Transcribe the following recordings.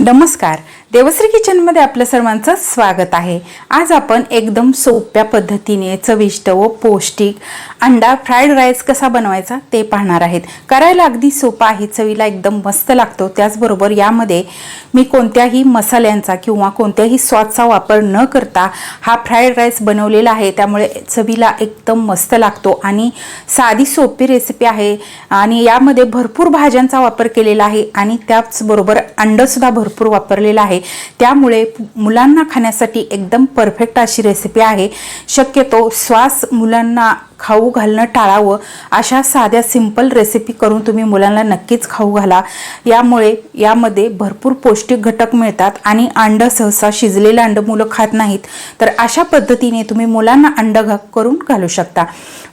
नमस्कार देवश्री किचनमध्ये आपलं सर्वांचं स्वागत आहे. आज आपण एकदम सोप्या पद्धतीने चविष्ट व पौष्टिक अंडा फ्राईड राईस कसा बनवायचा ते पाहणार आहेत. करायला अगदी सोपा आहे चवीला एकदम मस्त लागतो. त्याचबरोबर यामध्ये मी कोणत्याही मसाल्यांचा किंवा कोणत्याही सॉसचा वापर न करता हा फ्राईड राईस बनवलेला आहे. त्यामुळे चवीला एकदम मस्त लागतो आणि साधी सोपी रेसिपी आहे आणि यामध्ये भरपूर भाज्यांचा वापर केलेला आहे आणि त्याचबरोबर अंडंसुद्धा भरपूर वापरलेलं आहे. त्यामुळे मुलांना खाण्यासाठी एकदम परफेक्ट अशी रेसिपी आहे. शक्यतो श्वास मुलांना खाऊ घालणं टाळावं अशा साध्या सिंपल रेसिपी करून तुम्ही मुलांना नक्कीच खाऊ घाला. यामुळे यामध्ये भरपूर पौष्टिक घटक मिळतात आणि अंड सहसा शिजलेलं अंड मुलं खात नाहीत. तर अशा पद्धतीने तुम्ही मुलांना अंड घा करून घालू शकता.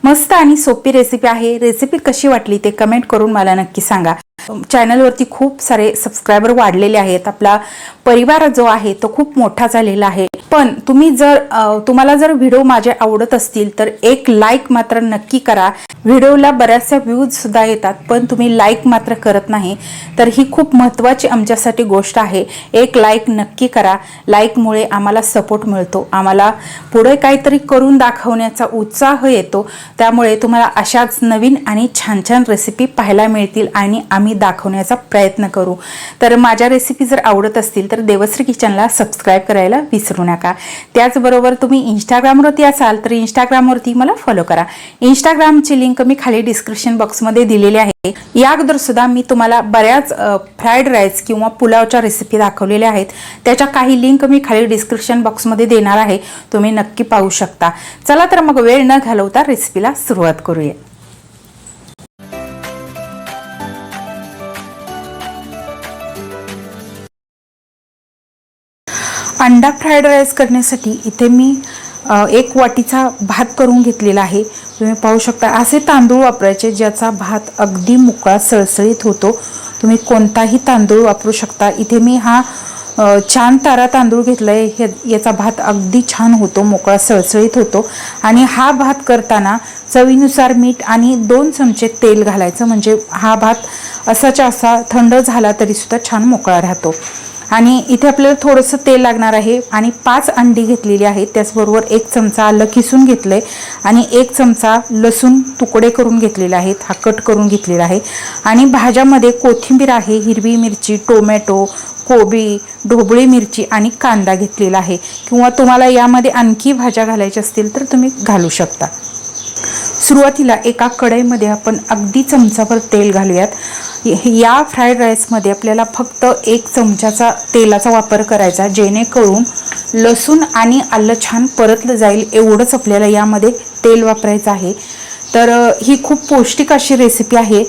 मस्त आणि सोपी रेसिपी आहे. रेसिपी कशी वाटली ते कमेंट करून मला नक्की सांगा. चॅनलवरती खूप सारे सबस्क्रायबर वाढलेले आहेत. आपला परिवार जो आहे तो खूप मोठा झालेला आहे. पण तुम्ही जर तुम्हाला जर व्हिडिओ माझे आवडत असतील तर एक लाईक मात्र नक्की करा. व्हिडिओला बऱ्याचशा व्ह्यूज सुद्धा येतात पण तुम्ही लाईक मात्र करत नाही. तर ही खूप महत्त्वाची आमच्यासाठी गोष्ट आहे. एक लाईक नक्की करा. लाईकमुळे आम्हाला सपोर्ट मिळतो. आम्हाला पुढे काहीतरी करून दाखवण्याचा उत्साह येतो. त्यामुळे तुम्हाला अशाच नवीन आणि छान छान रेसिपी पाहायला मिळतील आणि आम्ही दाखवण्याचा प्रयत्न करू. तर माझ्या रेसिपी जर आवडत असतील तर देवश्री किचनला सबस्क्राईब करायला विसरू नका. त्याचबरोबर तुम्ही इंस्टाग्रामवरती असाल तर इंस्टाग्रामवरती मला फॉलो करा. इंस्टाग्रामची लिंक मी खाली डिस्क्रिप्शन बॉक्समध्ये दिलेली आहे. या अगोदर सुद्धा मी तुम्हाला बऱ्याच फ्राईड राईस किंवा पुलावच्या रेसिपी दाखवलेल्या आहेत. त्याच्या काही लिंक मी खाली डिस्क्रिप्शन बॉक्समध्ये देणार आहे. तुम्ही नक्की पाहू शकता. चला तर मग वेळ न घालवता रेसिपीला सुरुवात करूया. अंडा फ्राईड राईस करण्यासाठी इथे मी एक वाटीचा भात करून घेतलेला आहे. तुम्ही पाहू शकता असे तांदूळ वापरायचे ज्याचा भात अगदी मोकळा सळसळीत होतो. तुम्ही कोणताही तांदूळ वापरू शकता. इथे मी हा छान तारा तांदूळ घेतला आहे हे याचा भात अगदी छान होतो मोकळा सळसळीत होतो. आणि हा भात करताना चवीनुसार मीठ आणि दोन चमचे तेल घालायचं. म्हणजे हा भात असाच्या असा थंड झाला तरीसुद्धा छान मोकळा राहतो. आणि इथे आपल्याला थोडंसं तेल लागणार आहे आणि पाच अंडी घेतलेली आहेत. त्याचबरोबर एक चमचा आलं किसून घेतलंय आणि एक चमचा लसूण तुकडे करून घेतलेले आहेत. हा कट करून घेतलेला आहे. आणि भाज्यामध्ये कोथिंबीर आहे हिरवी मिरची टोमॅटो कोबी ढोबळी मिरची आणि कांदा घेतलेला आहे. किंवा तुम्हाला यामध्ये आणखी भाज्या घालायच्या असतील तर तुम्ही घालू शकता. सुरुवातीला एका कढईमध्ये आपण अगदी चमचाभर तेल घालूयात. या फ्राईड राईसमध्ये आपल्याला फक्त एक चमचाचा तेलाचा वापर करायचा जेणेकरून लसूण आणि आलं छान परतलं जाईल एवढंच आपल्याला यामध्ये तेल वापरायचं आहे. तर ही खूप पौष्टिक अशी रेसिपी आहे.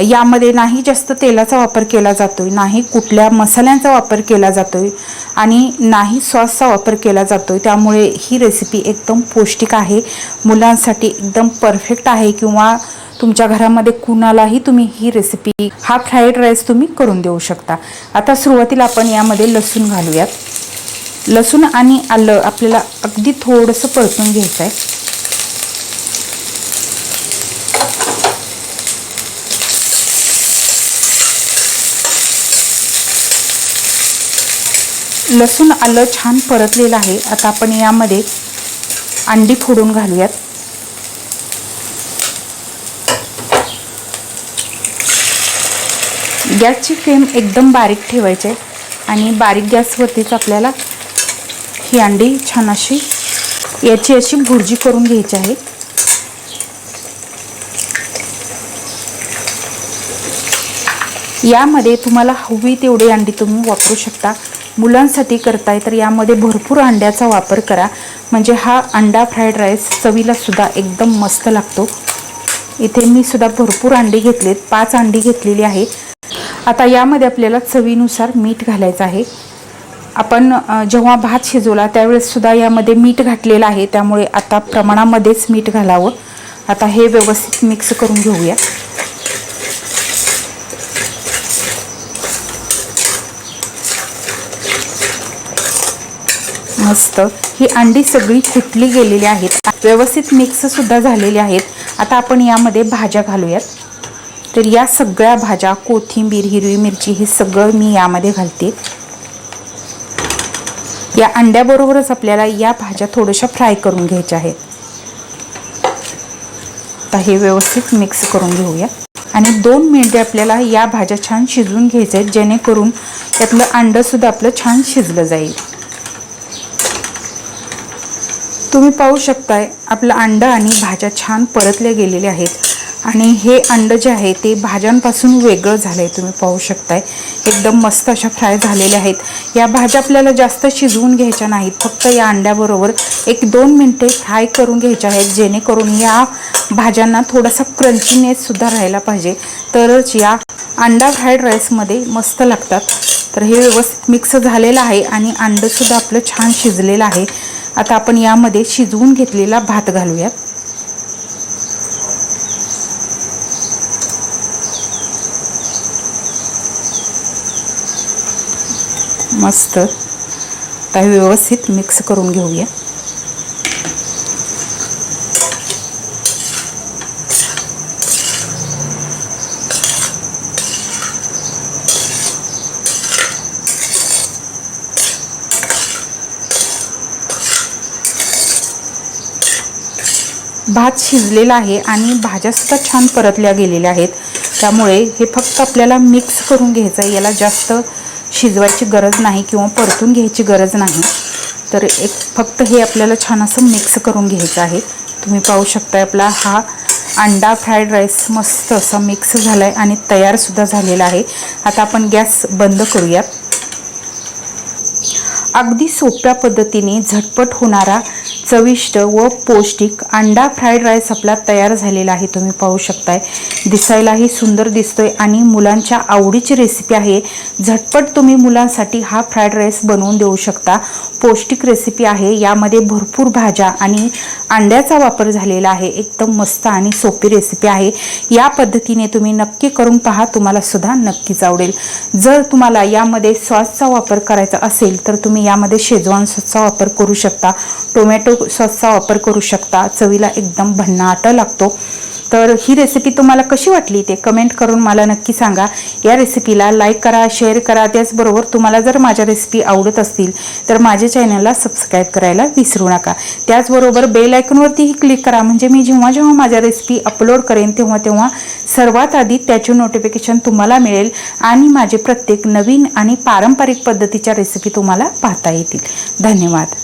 यामध्ये नाही जास्त तेलाचा वापर केला जातो आहे नाही कुठल्या मसाल्यांचा वापर केला जातो आहे आणि नाही सॉसचा वापर केला जातो आहे त्यामुळे ही रेसिपी एकदम पौष्टिक आहे. मुलांसाठी एकदम परफेक्ट आहे किंवा तुमच्या घरामध्ये कुणालाही तुम्ही ही रेसिपी हा फ्राईड राईस तुम्ही करून देऊ शकता. आता सुरुवातीला आपण यामध्ये लसूण घालूयात. लसूण आणि आलं आपल्याला अगदी थोडंसं परतून घ्यायचं आहे लसूण आलं छान परतलेलं आहे. आता आपण यामध्ये अंडी फोडून घालूयात. गॅसची फ्लेम एकदम बारीक ठेवायची आहे आणि बारीक गॅसवरतीच आपल्याला ही अंडी छान अशी याची अशी भुर्जी करून घ्यायची आहे. यामध्ये तुम्हाला हवी तेवढी अंडी तुम्ही वापरू शकता. मुलांसाठी करताय तर यामध्ये भरपूर अंड्याचा वापर करा. म्हणजे हा अंडा फ्राईड राईस चवीला सुद्धा एकदम मस्त लागतो. इथे मी सुद्धा भरपूर अंडी घेतलेत पाच अंडी घेतलेली आहे. आता यामध्ये आपल्याला चवीनुसार मीठ घालायचं आहे. आपण जेव्हा भात शिजवला त्यावेळेस सुद्धा यामध्ये मीठ घातलेलं आहे. त्यामुळे आता प्रमाणामध्येच मीठ घालावं. आता हे व्यवस्थित मिक्स करून घेऊया. मस्त. ही अंडी सगळी फुटली गेलेली आहेत? व्यवस्थित मिक्ससुद्धा झालेली आहेत. आता आपण यामध्ये भाज्या घालूयात. तर या सगळ्या भाज्या कोथिंबीर हिरवी मिरची हे सगळं मी यामध्ये घालते. या अंड्याबरोबरच आपल्याला या भाज्या थोड्याशा फ्राय करून घ्यायच्या आहेत. आता हे व्यवस्थित मिक्स करून घेऊया आणि दोन मिनिटे आपल्याला या भाज्या छान शिजवून घ्यायच्या आहेत जेणेकरून त्यातलं अंडंसुद्धा आपलं छान शिजलं जाईल. तुम्ही पाहू शकताय आपलं अंडं आणि भाज्या छान परतल्या गेलेले आहेत. आणि हे अंडं जे आहे ते भाज्यांपासून वेगळं झालं आहे तुम्ही पाहू शकताय. एकदम मस्त अशा फ्राय झालेल्या आहेत. या भाज्या आपल्याला जास्त शिजवून घ्यायच्या नाहीत फक्त या अंड्याबरोबर एक दोन मिनटे फ्राय करून घ्यायच्या आहेत जेणेकरून या भाज्यांना थोडासा क्रंचीनेससुद्धा राहायला पाहिजे. तरच या अंडा फ्राईड राईसमध्ये मस्त लागतात. तर हे व्यवस्थित मिक्स झालेलं आहे आणि अंडंसुद्धा आपलं छान शिजलेलं आहे. आता आपण यामध्ये शिजवून घेतलेला भात घालूयात. मस्त. आता हे व्यवस्थित मिक्स करून घेऊया. भात शिजलेला आहे आणि भाज्यासुद्धा छान परतल्या गेलेल्या आहेत. त्यामुळे हे फक्त आपल्याला मिक्स करून घ्यायचं आहे. याला जास्त शिजवायची गरज नाही किंवा परतून घ्यायची गरज नाही. तर एक फक्त हे आपल्याला छान असं मिक्स करून घ्यायचं आहे. तुम्ही पाहू शकता आपला हा अंडा फ्राईड राईस मस्त असा मिक्स झाला आहे आणि तयारसुद्धा झालेला आहे. आता आपण गॅस बंद करूयात. अगदी सोप्या पद्धतीने झटपट होणारा चविष्ट व पौष्टिक अंडा फ्राईड राईस आपला तयार झालेला आहे. तुम्ही पाहू शकताय. दिसायलाही सुंदर दिसतोय आणि मुलांच्या आवडीची रेसिपी आहे. झटपट तुम्ही मुलांसाठी हा फ्राईड राईस बनवून देऊ शकता. पौष्टिक रेसिपी आहे. यामध्ये भरपूर भाज्या आणि अंड्याचा वापर झालेला आहे. एकदम मस्त आणि सोपी रेसिपी आहे. या पद्धतीने तुम्ही नक्की करून पहा. तुम्हाला सुद्धा नक्कीच आवडेल. जर तुम्हाला यामध्ये सॉसचा वापर करायचा असेल तर तुम्ही यामध्ये शेजवान सॉसचा वापर करू शकता. टोमॅटो सॉसचा वापर करू शकता. चवीला एकदम भन्नाट लागतो. तर ही रेसिपी तुम्हाला कशी वाटली ते कमेंट करून मला नक्की सांगा. या रेसिपीला लाईक करा शेअर करा. त्याचबरोबर तुम्हाला जर माझ्या रेसिपी आवडत असतील तर माझ्या चॅनलला सबस्क्राईब करायला विसरू नका. त्याचबरोबर बेल आयकॉनवरतीही क्लिक करा. म्हणजे मी जेव्हा जेव्हा माझ्या रेसिपी अपलोड करेन तेव्हा तेव्हा सर्वात आधी त्याचे नोटिफिकेशन तुम्हाला मिळेल आणि माझे प्रत्येक नवीन आणि पारंपरिक पद्धतीच्या रेसिपी तुम्हाला पाहता येतील. धन्यवाद.